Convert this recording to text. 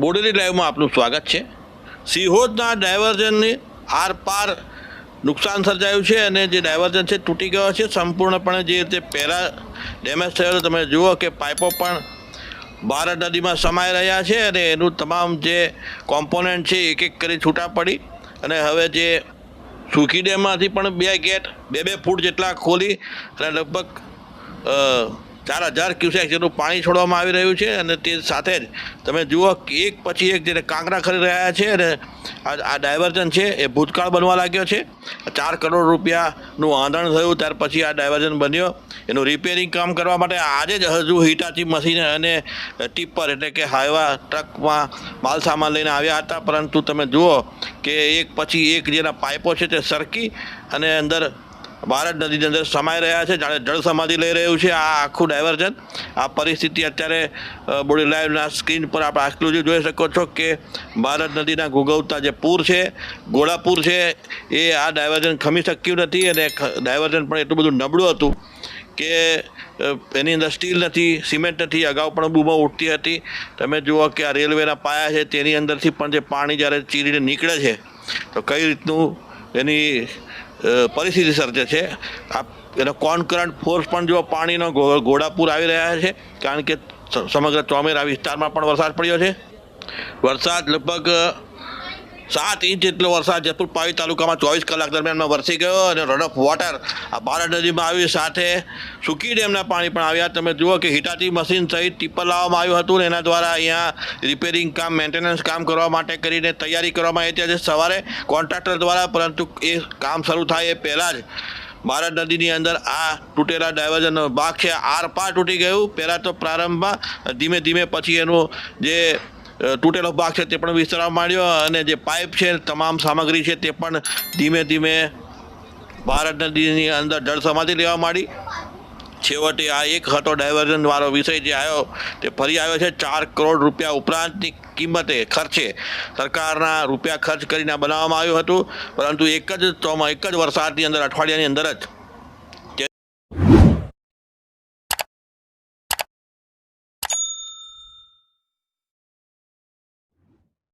બોડેલી ડ્રાઈવમાં આપનું સ્વાગત છે. સિહોદના ડાયવર્ઝનની આર પાર નુકસાન સર્જાયું છે અને જે ડાયવર્ઝન છે તૂટી ગયો છે. સંપૂર્ણપણે જે રીતે પહેલાં ડેમેજ થયેલો તમે જુઓ કે પાઇપો પણ ભારત નદીમાં સમાઈ રહ્યા છે અને એનું તમામ જે કોમ્પોનન્ટ છે એક એક કરી છૂટા પડી અને હવે જે સુખી ડેમમાંથી પણ બે ગેટ, બે બે ફૂટ જેટલા ખોલી અને લગભગ ચાર હજાર ક્યુસેક જેટલું પાણી છોડવામાં આવી રહ્યું છે અને તે સાથે જ તમે જુઓ એક પછી એક જેને કાંકરા ખરી રહ્યા છે અને આ ડાયવર્ઝન છે એ ભૂતકાળ બનવા લાગ્યો છે. ચાર કરોડ રૂપિયાનું આંધણ થયું, ત્યાર પછી આ ડાયવર્ઝન બન્યો. એનું રિપેરિંગ કામ કરવા માટે આજે જ હજુ હિટાચી મશીન અને ટીપર એટલે કે હાઈવા ટ્રકમાં માલ સામાન લઈને આવ્યા હતા. પરંતુ તમે જુઓ કે એક પછી એક જેના પાઇપો છે તે સરકી અને અંદર ભારત નદીની અંદર સમાઈ રહ્યા છે, જાણે જળ સમાધિ લઈ રહ્યું છે. આ આખું ડાયવર્ઝન આ પરિસ્થિતિ અત્યારે બોડી લાઈવના સ્ક્રીન પર આપણે એક્સક્લુઝિવ જોઈ શકો છો કે ભારત નદીના ગુગવતા જે પૂર છે ગોળાપુર છે, એ આ ડાયવર્ઝન ખમી શક્યું નથી અને ડાયવર્જન પણ એટલું બધું નબળું હતું કે એની અંદર સ્ટીલ નથી, સિમેન્ટ નથી, અગાઉ પણ બૂમો ઉઠતી હતી. તમે જુઓ કે આ રેલવેના પાયા છે, તેની અંદરથી પણ જે પાણી જ્યારે ચીરીને નીકળે છે, તો કઈ રીતનું એની પરિસ્થિતિ સર્જે છે. આ એનો કોન્કરન્ટ ફોર્સ પણ જો પાણીનો ઘોડાપૂર આવી રહ્યા છે, કારણ કે સમગ્ર ચોમેરા વિસ્તારમાં પણ વરસાદ પડ્યો છે. વરસાદ લગભગ સાત ઇંચ જેટલો વરસાદ જેતપુર પાવી તાલુકામાં ચોવીસ કલાક દરમિયાનમાં વરસી ગયો અને રન ઓફ વોટર આ બારડ નદીમાં આવી સાથે સુકી ડેમના પાણી પણ આવ્યા. તમે જુઓ કે હિટાચી મશીન સહિત ટીપર લાવવામાં આવ્યું હતું ને એના દ્વારા અહીંયા રિપેરિંગ કામ મેન્ટેનન્સ કામ કરવા માટે કરીને તૈયારી કરવામાં આવી હતી. સવારે કોન્ટ્રાક્ટર દ્વારા, પરંતુ એ કામ શરૂ થાય એ પહેલાં જ ભારત નદીની અંદર આ તૂટેલા ડાયવર્ઝનનો ભાગ છે. આર પાર તૂટી ગયું. પહેલાં તો પ્રારંભમાં ધીમે ધીમે પછી એનું જે તૂટેલો ભાગ છે તે પણ વિસ્તરવા માંડ્યો અને જે પાઇપ છે તમામ સામગ્રી છે તે પણ ધીમે ધીમે ભારત નદીની અંદર જળ સમાધિ લેવા માંડી. છેવટે આ એક હતો ડાયવર્ઝનવાળો વિષય જે આવ્યો, તે ફરી આવ્યો છે. ચાર કરોડ રૂપિયા ઉપરાંતની કિંમતે ખર્ચે સરકારના રૂપિયા ખર્ચ કરીને બનાવવામાં આવ્યું હતું. પરંતુ એક જ એક જ વરસાદની અંદર, અઠવાડિયાની અંદર જ